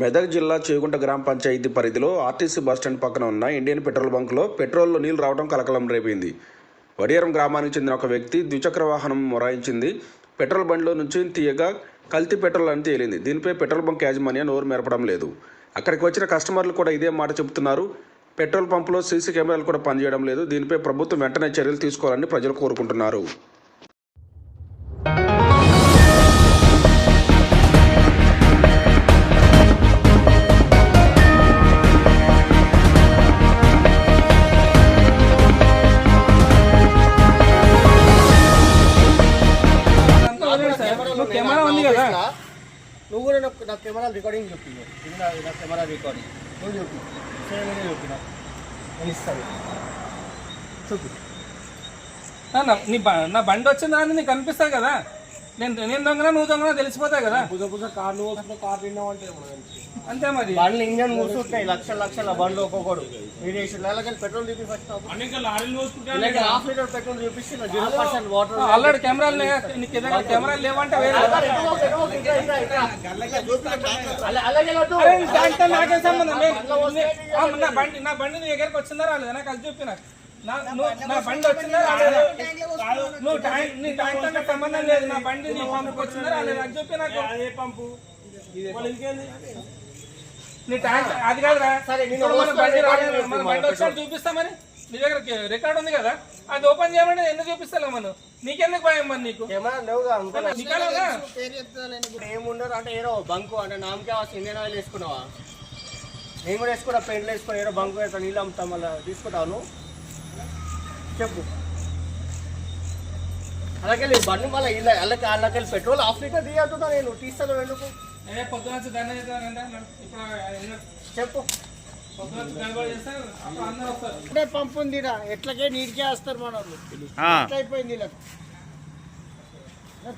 మెదక్ జిల్లా చేగుంట గ్రామ పంచాయతీ పరిధిలో ఆర్టీసీ బస్టాండ్ పక్కన ఉన్న ఇండియన్ పెట్రోల్ బంక్లో పెట్రోల్లో నీళ్ళు రావడం కలకలం రేపింది. వడియారం గ్రామానికి చెందిన ఒక వ్యక్తి ద్విచక్ర వాహనం మొరాయించింది. పెట్రోల్ బండిలో నుంచి తీయగా కల్తీ పెట్రోల్ అని తేలింది. దీనిపై పెట్రోల్ బంక్ యాజమాన్యం నోరు మెరపడం లేదు. అక్కడికి వచ్చిన కస్టమర్లు కూడా ఇదే మాట చెబుతున్నారు. పెట్రోల్ పంపులో సీసీ కెమెరాలు కూడా పనిచేయడం లేదు. దీనిపై ప్రభుత్వం వెంటనే చర్యలు తీసుకోవాలని ప్రజలు కోరుకుంటున్నారు. నువ్వు కెమెరా ఉంది కదా. నువ్వు కూడా నాకు నా కెమెరా రికార్డింగ్ చెప్పిన ఇది నా కెమెరా రికార్డింగ్. నువ్వు చెప్పు. నేను ఇస్తాను. చూపి నా- నీ బ- నా బండి వచ్చిందా అని నీకు కనిపిస్తుంది కదా? నేను నేను దొంగనా నువ్వు దొంగనా తెలిసిపోతాయి కదా. పుజ పుజ కార్ నువ్వు వస్తున్న కార్ తిన్నావు అంటే అంతే మరి. బండ్లు ఇంజన్ కూర్చుంటాయి లక్షల లక్షల బండ్లు ఒక్కొక్కడు. మీరు వేసి నెలకి పెట్రోల్ చూపి ఫస్ట్ హాఫ్ లీటర్ పెట్రోల్ చూపిస్తున్నా జీరో పర్సెంట్ వాటర్ ఆల్రెడీ కెమెరాలు లే నీకు ఏదైనా కెమెరాలు లేవంటే వేరే దాంతో నాకేం సంబంధం? నే- బండి నా బండి నీ దగ్గరికి వచ్చిందా రాలేదా? నాకు అది నాకు నా బండి వచ్చిందా రాలేదా? నువ్వు ట్యాంక్ నీ ట్యాంక్తో సంబంధం లేదు. నా బండి నీ పంపుకి వచ్చిందా రాలేదా? అది చెప్పి నాకు. అదే పంపు. నీ ట్యాంక్ అది కాదురా. మన బండి రాలేదు. మన బండి వచ్చాడు చూపిస్తా మరి. నీ దగ్గర రికార్డ్ ఉంది కదా. అది ఓపెన్ చేయమంటే ఎందుకు చూపిస్తలే మనం? నీకెందుకు భయం మరి నీకు? ఏముండరు అంటే ఏదో బంకు అంటే నామకే వస్తుంది ఇండియన్ ఆయిల్ వేసుకున్నావా? నేను కూడా వేసుకున్నా పెయింట్లు వేసుకుని ఏదో బంకు వేస్తా నీళ్ళు అమ్ముతాం మళ్ళీ తీసుకుంటావు నువ్వు? చెప్పు. అలాగే బండి మళ్ళీ ఇలా అలాగే అలాగే పెట్రోల్ ఆఫ్ లీటర్ తీయద్దుతా నేను? తీస్తాను ఎందుకు? ఏ పొద్దున దండ ఇప్పుడు చెప్పు. అంటే పంపు ఉందిరా ఎట్లకే నీటికే వేస్తారు మన వాళ్ళు ఎట్లా అయిపోయింది ఇలా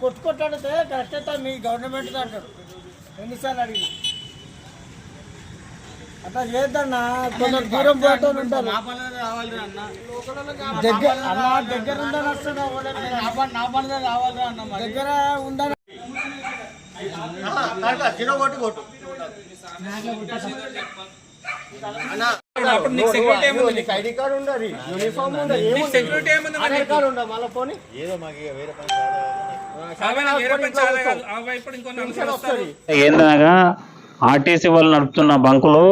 కొట్టుకొట్టాడితే కరెక్ట్ అయితే మీ గవర్నమెంట్ అంటారు. ఎన్నిసార్లు అడిగి అట్లా చేద్దన్నా కొందరు దూరం పోతూ ఉంటారు. దగ్గర ఉందని వస్తున్నా అన్న ఉందని ఐడి కార్డు ఉండాలి యూనిఫామ్ ఉండాలి సెక్యూరిటీ ఏముంది ఆధార్ కార్డు ఉండాలి. మళ్ళీ పోనీ అవే నాకు వేరే పని ఏందనగా ఆర్టీసీ వాళ్ళు నడుపుతున్న బంకులో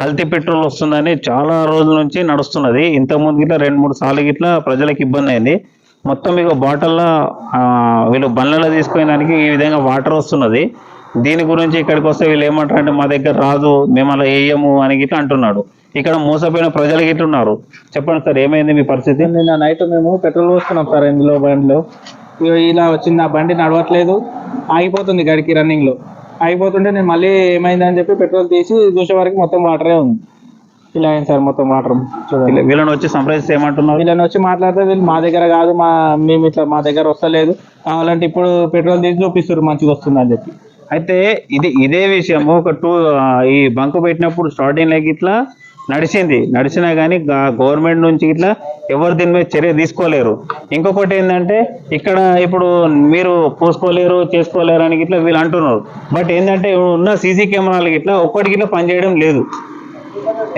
కల్తీ పెట్రోల్ వస్తుందని చాలా రోజుల నుంచి నడుస్తున్నది. ఇంతకుముందు గిట్లా రెండు మూడు సార్లు గిట్లా ప్రజలకు ఇబ్బంది అయింది. మొత్తం ఇక బాటిల్లో వీళ్ళు బండ్లలో తీసుకునేదానికి ఈ విధంగా వాటర్ వస్తున్నది. దీని గురించి ఇక్కడికి వస్తే వీళ్ళు ఏమంటారు అంటే మా దగ్గర రాదు మేము అలా వేయము అని గిట్లా అంటున్నాడు. ఇక్కడ మోసపోయిన ప్రజలు గిట్ల ఉన్నారు. చెప్పండి సార్ ఏమైంది మీ పరిస్థితి? నిన్న నైట్ మేము పెట్రోల్ పోసుకున్నాం సార్ ఇందులో బండిలో. ఇలా వచ్చింది నా బండి నడవట్లేదు. ఆగిపోతుంది గడికి రన్నింగ్లో. లో ఆగిపోతుంటే నేను మళ్ళీ ఏమైందని చెప్పి పెట్రోల్ తీసి చూసే వరకు మొత్తం వాటరే ఉంది. ఇలా అయింది సార్ మొత్తం వాటర్. చూడండి. వీళ్ళ- వీళ్ళని వచ్చి సంప్రదిస్తే ఏమంటున్నారు? వీళ్ళని వచ్చి మాట్లాడితే వీళ్ళు మా దగ్గర కాదు మా మేము ఇట్లా మా దగ్గర వస్తలేదు. కావాలంటే ఇప్పుడు పెట్రోల్ తీసి చూపిస్తారు మంచిగా వస్తుంది అని చెప్పి. అయితే ఇది ఇదే విషయము. ఒక టూ ఈ బంకు పెట్టినప్పుడు స్టార్టింగ్ లైక్ ఇట్లా నడిచింది. నడిచినా కానీ గవర్నమెంట్ నుంచి ఇట్లా ఎవరు దీని మీద చర్య తీసుకోలేరు. ఇంకొకటి ఏంటంటే ఇక్కడ ఇప్పుడు మీరు పోసుకోలేరు చేసుకోలేరు అని ఇట్లా వీళ్ళు అంటున్నారు. బట్ ఏంటంటే ఉన్న సీసీ కెమెరాలు ఇట్లా ఒక్కటికి ఇట్లా పనిచేయడం లేదు.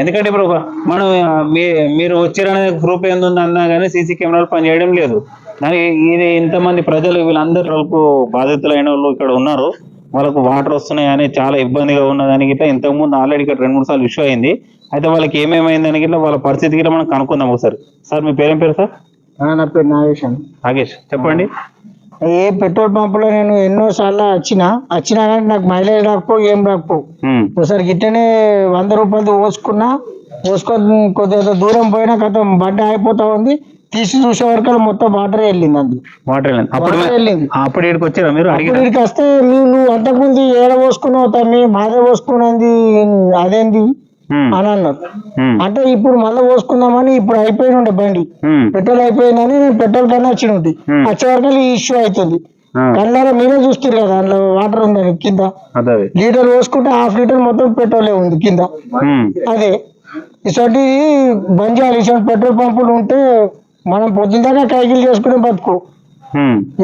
ఎందుకంటే ఇప్పుడు మనం మీ మీరు వచ్చారనే ప్రూఫ్ ఉంది అన్నా కానీ సీసీ కెమెరాలు పనిచేయడం లేదు. దానికి ఇది ఇంతమంది ప్రజలు వీళ్ళందరూ బాధితులైన వాళ్ళు ఇక్కడ ఉన్నారు. వాళ్ళకు వాటర్ వస్తున్నాయి అని చాలా ఇబ్బందిగా ఉన్నదని గిట్లా ఇంతకుముందు ఆల్రెడీ ఇక్కడ రెండు మూడు సార్లు ఇష్యూ అయింది. అయితే వాళ్ళకి ఏమేమైందని గిట్లా వాళ్ళ పరిస్థితి గిట్లా మనం కనుక్కుందాం ఒకసారి. సార్ మీ పేరేం పేరు సార్? నా పేరు నాగేశన్ నాగేష్. చెప్పండి. ఏ పెట్రోల్ పంపులో నేను ఎన్నో సార్లు వచ్చిన వచ్చినా కానీ నాకు మైలేజ్ రాకపో ఏం రాకపో. ఒకసారి గిట్టనే వంద రూపాయలు పోసుకున్నా పోసుకొని కొద్దిగా దూరం పోయినా కథ బండి అయిపోతా ఉంది. తీసి చూసే వరకు మొత్తం వాటర్ వెళ్ళింది అందు. వాటర్ వెళ్ళింది. అప్పుడు వెళ్ళింది. అప్పుడు ఇక్కడికి వచ్చారా మీరు? ఇక్కడికి వస్తే నువ్వు నువ్వు అంతకుముందు ఏడ పోసుకున్నావు తమ్మి? మాదే పోసుకున్నది అదేంది? అని అన్నారు. అంటే ఇప్పుడు మళ్ళీ పోసుకుందామని ఇప్పుడు అయిపోయిన ఉండే బండి. పెట్రోల్ అయిపోయిందని నేను పెట్రోల్ కన్నా వచ్చి ఉంది వచ్చే వరకు ఈ ఇష్యూ అవుతుంది. కళ్ళారా మీరే చూస్తారు కదా అందులో వాటర్ ఉందని కింద. అదే లీటర్ పోసుకుంటే హాఫ్ లీటర్ మొత్తం పెట్రోలే ఉంది కింద. ఉమ్, అదే. ఇటువంటి బంద్ చేయాలి ఇటువంటి పెట్రోల్ పంపులు ఉంటే మనం పొద్దున దాకా కైకిలు చేసుకుని బతుకు.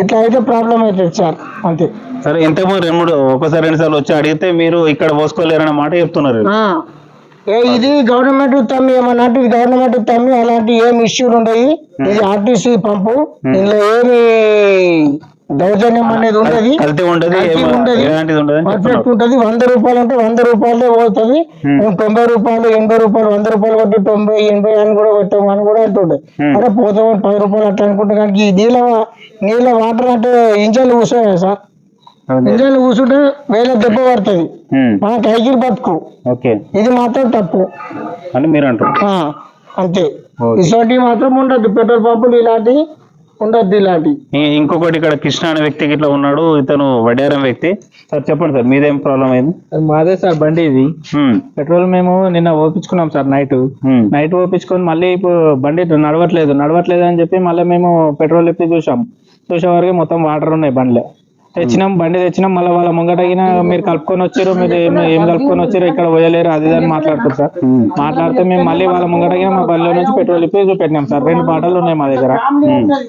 ఇట్లా అయితే ప్రాబ్లం అవుతుంది సార్. అంతే. సరే ఇంతకుముందు రెండు మూడు ఒకసారి రెండు సార్లు వచ్చి అడిగితే మీరు ఇక్కడ పోసుకోలేరన్న మాట చెప్తున్నారు. ఇది గవర్నమెంట్ తమ్మి ఏమన్నా అంటే ఇది గవర్నమెంట్ తమ్మి అలాంటి ఏం ఇష్యూలు ఉండవు ఇది ఆర్టీసీ పంపు. ఇందులో ఏమి దౌర్జన్యం అనేది ఉండదు కల్తీ ఉండదు ఉండదు. ఉండదు ఉంటది. వంద రూపాయలు అంటే వంద రూపాయలే పోతుంది. తొంభై రూపాయలు ఎనభై రూపాయలు వంద రూపాయలు కొట్టి తొంభై ఎనభై అని కూడా కొట్టాము అని కూడా అంటుండే. అరే పోతాం పది రూపాయలు అట్లా అనుకుంటే కానీ ఈ నీళ్ళ నీళ్ళ వాటర్ అంటే ఇంజన్లు కూర్చోవాలి సార్. ఇంజన్లు కూర్చుంటే వేల దెబ్బ పడుతుంది. మన బతుకు. ఓకే. ఇది మాత్రం తప్పు. అని మీరు అంటారు అంతే. ఓకే. ఇటువంటివి మాత్రం ఉండద్దు. పెట్రోల్ పంపులు ఇలాంటివి ఉండద్దు ఇలాంటివి ఇంకొకటి ఇక్కడ కృష్ణ అనే వ్యక్తికి ఇట్లా ఉన్నాడు ఇతను వడ్డారం వ్యక్తి. సార్ చెప్పండి సార్ మీదేం ప్రాబ్లం అయింది? మాదే సార్ బండి ఇది. పెట్రోల్ మేము నిన్న ఓపించుకున్నాం సార్ నైట్. నైట్ ఓపించుకొని మళ్ళీ ఇప్పుడు బండి నడవట్లేదు. నడవట్లేదు అని చెప్పి మళ్ళీ మేము పెట్రోల్ ఎప్పి చూసాం చూసే వరకు మొత్తం వాటర్ ఉన్నాయి బండిలో. తెచ్చినాం బండి తెచ్చినాం మళ్ళీ వాళ్ళ ముంగటగిన మీరు కలుపుకొని వచ్చారు మీరు ఏం కలుపుకొని వచ్చారు ఇక్కడ పోయలేరు అది అని మాట్లాడుతారు సార్. మాట్లాడితే మేము మళ్ళీ వాళ్ళ ముంగటగిన మా బండిలో నుంచి పెట్రోల్ ఇప్పి చూపెట్టినాం సార్. రెండు బాటలు ఉన్నాయి మా దగ్గర.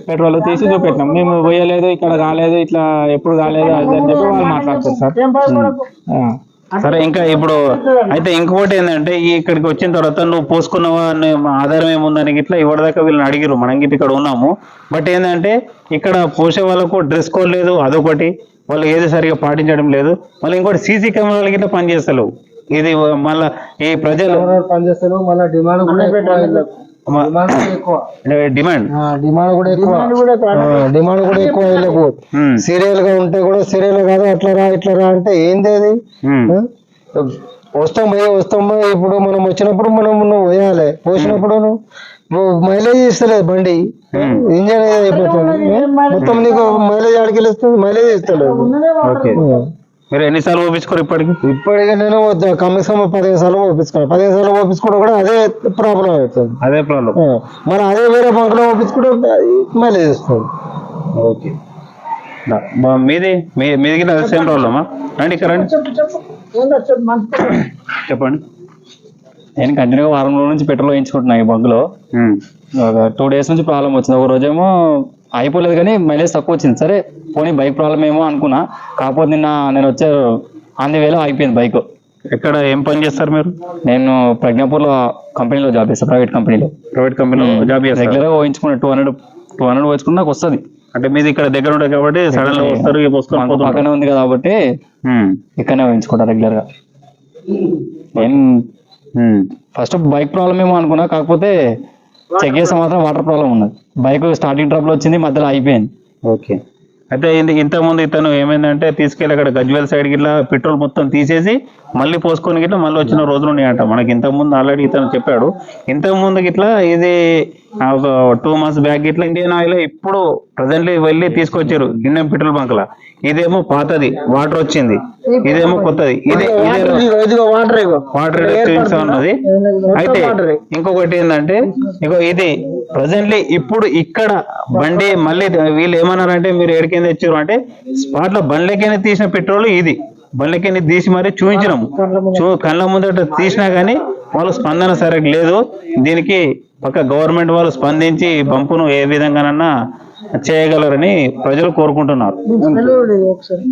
పెట్రోల్ తీసి చూపెట్టినాం. మేము పోయలేదు ఇక్కడ కాలేదు ఇట్లా ఎప్పుడు కాలేదు అది అని చెప్పి వాళ్ళు మాట్లాడుతారు సార్. సరే ఇంకా ఇప్పుడు అయితే ఇంకొకటి ఏంటంటే ఈ ఇక్కడికి వచ్చిన తర్వాత నువ్వు పోసుకున్నావా అనే ఆధారం ఏముందని ఇట్లా ఇవ్వడదాకా వీళ్ళని అడిగిరు మనం ఇక్కడ ఉన్నాము. బట్ ఏంటంటే ఇక్కడ పోసే వాళ్ళకు డ్రెస్ కోడ్ లేదు అదొకటి. వాళ్ళు ఏది సరిగా పాటించడం లేదు. మళ్ళీ ఇంకోటి సీసీ కెమెరాలు గిట్ల పనిచేస్తలేవు. ఇది మళ్ళా ఈ ప్రజలు పనిచేస్తారు మళ్ళీ డిమాండ్ డిమాండ్ డిమాండ్? కూడా ఎక్కువ. డిమాండ్ కూడా ఎక్కువ. వీళ్ళకు. ఉమ్, సీరియల్గా ఉంటే కూడా సీరియల్ కాదు అట్లా రా ఇట్లా రా అంటే ఏంది అది? వస్తాం పోయి వస్తాం పోయి ఇప్పుడు మనం వచ్చినప్పుడు మనం నువ్వు పోయాలి. పోసినప్పుడు నువ్వు మైలేజ్ ఇస్తలేదు బండి. ఇంజన్ ఏదో అయిపోతుంది మొత్తం నీకు మైలేజ్ ఆడికి ఇస్తుంది మైలేజ్ ఇస్తలేదు ఓకే. మీరు ఎన్నిసార్లు పంపించుకోరు ఇప్పటికి? ఇప్పటికే నేను కనీసం పదిహేను సార్లు పంపించుకున్నాను పదిహేను సార్లు పంపించుకోవడం కూడా అదే ప్రాబ్లం అవుతుంది. అదే ప్రాబ్లం. మరి అదే వేరే బంకులో పంపించుకుంటే మైలేజ్ ఇస్తుంది ఓకే. మీది మీ మీది సేమ్ ప్రాబ్లమా రండి ఇక్కడ రండి. చెప్పండి. నేను కంటిన్యూగా వారం రోజుల నుంచి పెట్రోల్ వేయించుకుంటున్నా ఈ బంక్లో. ఉమ్, ఒక టూ డేస్ నుంచి ప్రాబ్లం వచ్చింది. ఒక రోజేమో అయిపోలేదు కానీ మైలేజ్ తక్కువ వచ్చింది. సరే పోనీ బైక్ ప్రాబ్లం ఏమో అనుకున్నా. కాకపోతే నిన్న నేను వచ్చే అంది వేలో అయిపోయింది బైక్. ఎక్కడ ఏం పని చేస్తారు మీరు? నేను ప్రజ్ఞాపూర్లో కంపెనీలో జాబ్ చేస్తాను ప్రైవేట్ కంపెనీలో. ప్రైవేట్ కంపెనీలో జాబ్ చేస్తారు? రెగ్యులర్గా పోయించుకున్నా టూ హండ్రెడ్ టూ హండ్రెడ్ పోయించుకున్నా నాకు వస్తుంది అంటే మీది ఇక్కడ దగ్గర ఉంటుంది కాబట్టి సడన్గా వస్తారు. పక్కనే ఉంది కదా కాబట్టి ఇక్కడనే పోయించుకుంటా రెగ్యులర్గా. ఏం ఫస్ట్ బైక్ ప్రాబ్లం ఏమో అనుకున్నా కాకపోతే చెక్ చేస్తే మాత్రం వాటర్ ప్రాబ్లం ఉన్నది బైక్ స్టార్టింగ్ ట్రబుల్ వచ్చింది మధ్యలో అయిపోయింది ఓకే. అయితే ఇంత- ఇంతకుముందు ఇతను ఏమైందంటే తీసుకెళ్ళి అక్కడ గజ్వేల్ సైడ్ గిట్లా పెట్రోల్ మొత్తం తీసేసి మళ్ళీ పోసుకొని గిట్లా మళ్ళీ వచ్చిన రోజులు ఉన్నాయంట. మనకి ఇంతకుముందు ఆల్రెడీ ఇతను చెప్పాడు. ఇంతకుముందు గిట్లా ఇది ఒక టూ మంత్స్ బ్యాక్ ఇట్లా ఇండియన్ ఆయిల్ ఇప్పుడు ప్రజెంట్లీ వెళ్ళి తీసుకొచ్చారు ఇండియన్ పెట్రోల్ బంక్ లా ఇదేమో పాతది వాటర్ వచ్చింది. ఇదేమో కొత్తది. ఇదే వాటర్ వాటర్ ఉన్నది. అయితే ఇంకొకటి ఏంటంటే ఇగో ఇది ప్రజెంట్లీ ఇప్పుడు ఇక్కడ బండి మళ్ళీ వీళ్ళు ఏమన్నారంటే మీరు ఎడికైనా తెచ్చారు అంటే స్పాట్లో బండ్లకైనా తీసిన పెట్రోల్ ఇది. బండ్లకైనా తీసి మరీ చూపించినాము చూ కళ్ళ ముందట తీసినా కానీ వాళ్ళు స్పందన సరిగ్గా లేదు. దీనికి పక్క గవర్నమెంట్ వాళ్ళు స్పందించి పంపును బంపును ఏ విధంగానన్నా చేయగలరని ప్రజలు కోరుకుంటున్నారు. ఒకసారి.